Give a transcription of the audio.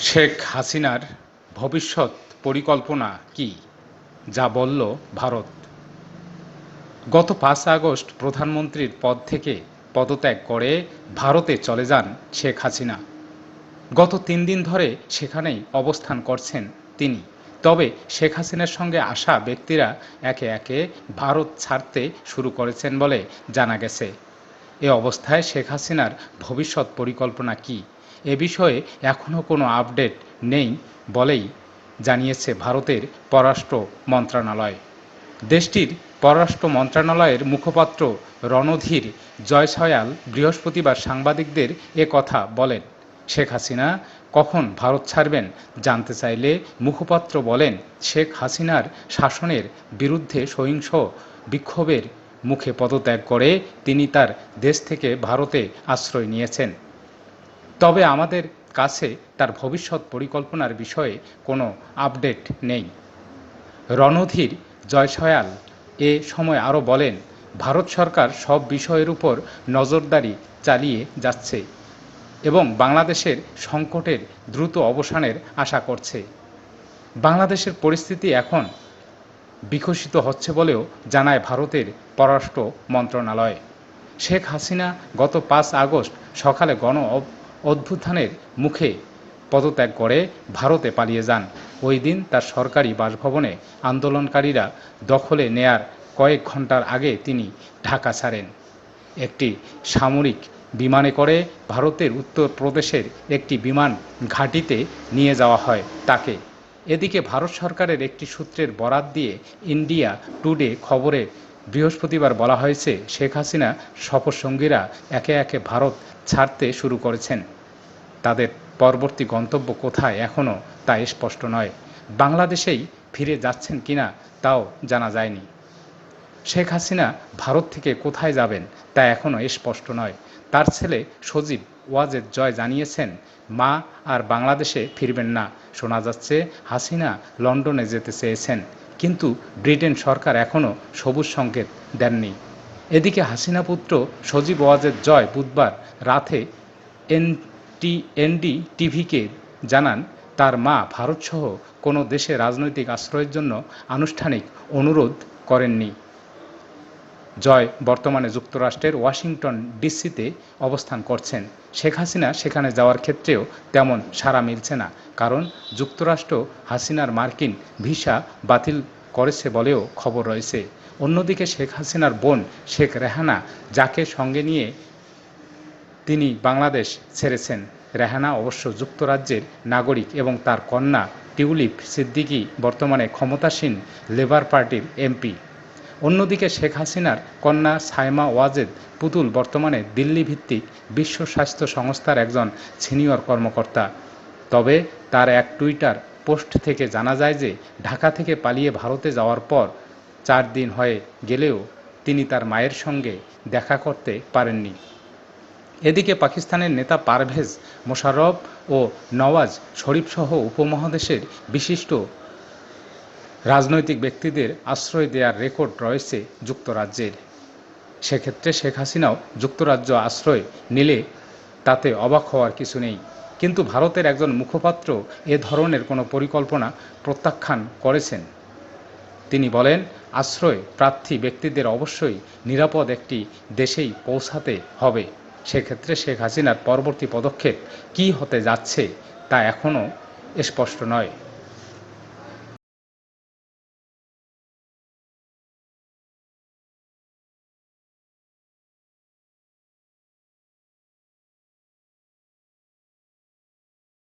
শেখ হাসিনার ভবিষ্যৎ পরিকল্পনা কী, যা বলল ভারত? গত পাঁচ আগস্ট প্রধানমন্ত্রীর পদ থেকে পদত্যাগ করে ভারতে চলে যান শেখ হাসিনা। গত তিন দিন ধরে সেখানেই অবস্থান করছেন তিনি। তবে শেখ হাসিনার সঙ্গে আসা ব্যক্তিরা একে একে ভারত ছাড়তে শুরু করেছেন বলে জানা গেছে। এ অবস্থায় শেখ হাসিনার ভবিষ্যৎ পরিকল্পনা কী এ বিষয়ে এখনও কোনো আপডেট নেই বলেই জানিয়েছে ভারতের পররাষ্ট্র মন্ত্রণালয়। দেশটির পররাষ্ট্র মন্ত্রণালয়ের মুখপাত্র রণধীর জয়সয়াল বৃহস্পতিবার সাংবাদিকদের এ কথা বলেন। শেখ হাসিনা কখন ভারত ছাড়বেন জানতে চাইলে মুখপাত্র বলেন, শেখ হাসিনার শাসনের বিরুদ্ধে সহিংস বিক্ষোভের মুখে পদত্যাগ করে তিনি তার দেশ থেকে ভারতে আশ্রয় নিয়েছেন। তবে আমাদের কাছে তার ভবিষ্যৎ পরিকল্পনার বিষয়ে কোনো আপডেট নেই। রণধীর জয়সয়াল এ সময় আরও বলেন, ভারত সরকার সব বিষয়ের উপর নজরদারি চালিয়ে যাচ্ছে এবং বাংলাদেশের সংকটের দ্রুত অবসানের আশা করছে। বাংলাদেশের পরিস্থিতি এখন বিকশিত হচ্ছে বলেও জানায় ভারতের পররাষ্ট্র মন্ত্রণালয়। শেখ হাসিনা গত পাঁচ আগস্ট সকালে গণ অভ্যুত্থানের মুখে পদত্যাগ করে ভারতে পালিয়ে যান। ওই দিন তার সরকারি বাসভবনে আন্দোলনকারীরা দখলে নেয়ার কয়েক ঘণ্টার আগে তিনি ঢাকা ছাড়েন। একটি সামরিক বিমানে করে ভারতের উত্তরপ্রদেশের একটি বিমান ঘাঁটিতে নিয়ে যাওয়া হয় তাকে। এদিকে ভারত সরকারের একটি সূত্রের বরাত দিয়ে ইন্ডিয়া টুডে খবরে বৃহস্পতিবার বলা হয়েছে, শেখ হাসিনা সফরসঙ্গীরা একে একে ভারত ছাড়তে শুরু করেছেন। পরবর্তী গন্তব্য কোথায় এখনও তা স্পষ্ট নয়। বাংলাদেশেই ফিরে যাচ্ছেন কিনা তাও জানা যায়নি। শেখ হাসিনা ভারত থেকে কোথায় যাবেন তা এখনও স্পষ্ট নয়। তার ছেলে সজীব ওয়াজেদ জয় জানিয়েছেন, মা আর বাংলাদেশে ফিরবেন না। শোনা যাচ্ছে হাসিনা লন্ডনে যেতে চেয়েছেন। কিন্তু ব্রিটেন সরকার এখনও সবুজ সংকেত দেননি। এদিকে হাসিনা পুত্র সজীব ওয়াজেদ জয় বুধবার রাতে এনটি এনডি টিভিকে জানান, তার মা ভারতসহ কোনো দেশে রাজনৈতিক আশ্রয়ের জন্য আনুষ্ঠানিক অনুরোধ করেননি। জয় বর্তমানে যুক্তরাষ্ট্রের ওয়াশিংটন ডিসিতে অবস্থান করছেন। শেখ হাসিনা সেখানে যাওয়ার ক্ষেত্রেও তেমন সাড়া মিলছে না, কারণ যুক্তরাষ্ট্র হাসিনার মার্কিন ভিসা বাতিল করেছে বলেও খবর রয়েছে। অন্যদিকে শেখ হাসিনার বোন শেখ রেহানা, যাকে সঙ্গে নিয়ে তিনি বাংলাদেশ ছেড়েছেন। রেহানা অবশ্য যুক্তরাজ্যের নাগরিক এবং তার কন্যা টিউলিপ সিদ্দিকী বর্তমানে ক্ষমতাসীন লেবার পার্টির এমপি। অন্যদিকে শেখ হাসিনার কন্যা সাইমা ওয়াজেদ পুতুল বর্তমানে দিল্লি ভিত্তিক বিশ্ব স্বাস্থ্য সংস্থার একজন সিনিয়র কর্মকর্তা। তবে তার এক টুইটার পোস্ট থেকে জানা যায় যে, ঢাকা থেকে পালিয়ে ভারতে যাওয়ার পর চার দিন হয়ে গেলেও তিনি তার মায়ের সঙ্গে দেখা করতে পারেননি। এদিকে পাকিস্তানের নেতা পারভেজ মোশাররফ ও নওয়াজ শরীফসহ উপমহাদেশের বিশিষ্ট রাজনৈতিক ব্যক্তিদের আশ্রয় দেওয়ার রেকর্ড রয়েছে যুক্তরাজ্যের। সেক্ষেত্রে শেখ হাসিনাও যুক্তরাজ্য আশ্রয় নিলে তাতে অবাক হওয়ার কিছু নেই। কিন্তু ভারতের একজন মুখপাত্র এ ধরনের কোনো পরিকল্পনা প্রত্যাখ্যান করেছেন। তিনি বলেন, আশ্রয় প্রার্থী ব্যক্তিদের অবশ্যই নিরাপদ একটি দেশেই পৌঁছাতে হবে। সেক্ষেত্রে শেখ হাসিনার পরবর্তী পদক্ষেপ কি হতে যাচ্ছে তা এখনও স্পষ্ট নয়।